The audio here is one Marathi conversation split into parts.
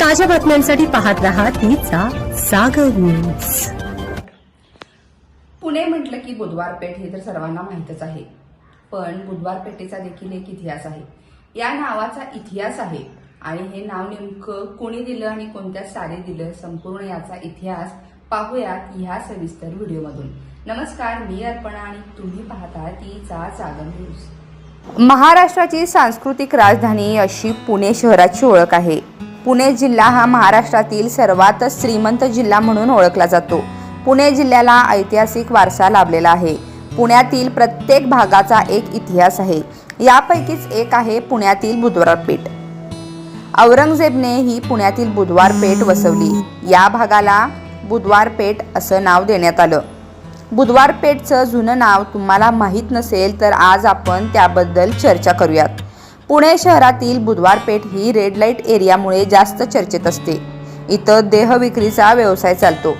ताज्या बातम्यांसाठी पाहत राहा तिचा सागर न्यूज पुणे म्हटलं की बुधवार पेठ हे तर सर्वांना माहीतच आहे. पण बुधवार पेठेचा देखील एक इतिहास आहे. या नावाचा इतिहास आहे. आणि हे नाव नेमकं कोणी दिलं आणि कोणत्या सारे दिलं संपूर्ण याचा इतिहास पाहूयात ह्या सविस्तर व्हिडिओमधून. नमस्कार मी अर्पणा आणि तुम्ही पाहता तिचा जागर न्यूज महाराष्ट्राची सांस्कृतिक राजधानी अशी पुणे शहराची ओळख आहे. पुणे जिल्हा हा महाराष्ट्रातील सर्वात श्रीमंत जिल्हा म्हणून ओळखला जातो. पुणे जिल्ह्याला ऐतिहासिक वारसा लाभलेला आहे. पुण्यातील प्रत्येक भागाचा एक इतिहास आहे. यापैकीच एक आहे पुण्यातील बुधवार पेठ. औरंगजेबने ही पुण्यातील बुधवार पेठ वसवली. या भागाला बुधवार पेठ असं नाव देण्यात आलं. बुधवार पेठचं जुनं नाव तुम्हाला माहीत नसेल तर आज आपण त्याबद्दल चर्चा करूयात. पुणे शहरातील बुधवार पेठ ही रेड लाइट एरियामुळे जास्त चर्चेत असते. इथं देहविक्रीचा व्यवसाय चालतो.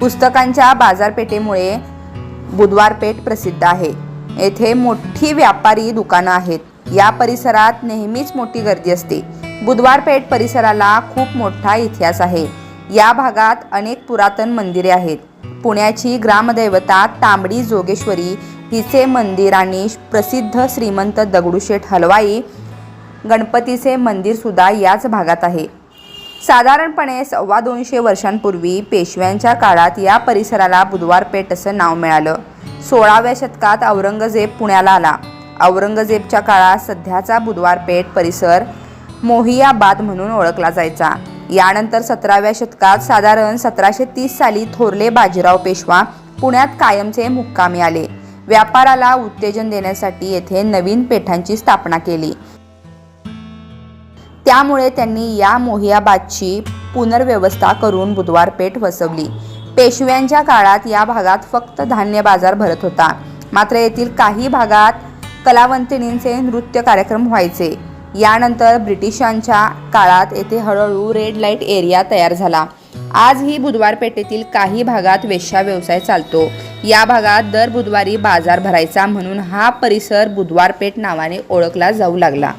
पुस्तकांच्या बाजारपेठेमुळे बुधवार पेठ प्रसिद्ध आहे. येथे मोठी व्यापारी दुकानं आहेत. या परिसरात नेहमीच मोठी गर्दी असते. बुधवार पेठ परिसराला खूप मोठा इतिहास आहे. या भागात अनेक पुरातन मंदिरे आहेत. पुण्याची ग्रामदैवता तांबडी जोगेश्वरी हिचे मंदिर आणि प्रसिद्ध श्रीमंत दगडूशेठ हलवाई गणपतीचे मंदिरसुद्धा याच भागात आहे. साधारणपणे सव्वा दोनशे वर्षांपूर्वी पेशव्यांच्या काळात या परिसराला बुधवार पेठ असं नाव मिळालं. सोळाव्या शतकात औरंगजेब पुण्याला आला. औरंगजेबच्या काळात सध्याचा बुधवार पेठ परिसर मोहियाबाद म्हणून ओळखला जायचा. यानंतर सतराव्या शतकात साधारण सतराशे तीस साली थोरले बाजीराव पेशवा पुण्यात कायमचे मुक्कामी आले. व्यापाराला उत्तेजन देण्यासाठी येथे नवीन पेठांची स्थापना केली. त्यामुळे त्यांनी या मोहियाबादची पुनर्व्यवस्था करून बुधवार पेठ वसवली. पेशव्यांच्या काळात या भागात फक्त धान्य बाजार भरत होता. मात्र येथील काही भागात कलावंतिणींचे नृत्य कार्यक्रम व्हायचे. यानंतर ब्रिटिशांच्या काळात येथे हळूहळू रेड लाइट एरिया तयार झाला. आजही बुधवार पेठेतील काही भागात वेश्या व्यवसाय चालतो. या भागात दर बुधवारी बाजार भरायचा म्हणून हा परिसर बुधवार पेठ नावाने ओळखला जाऊ लागला.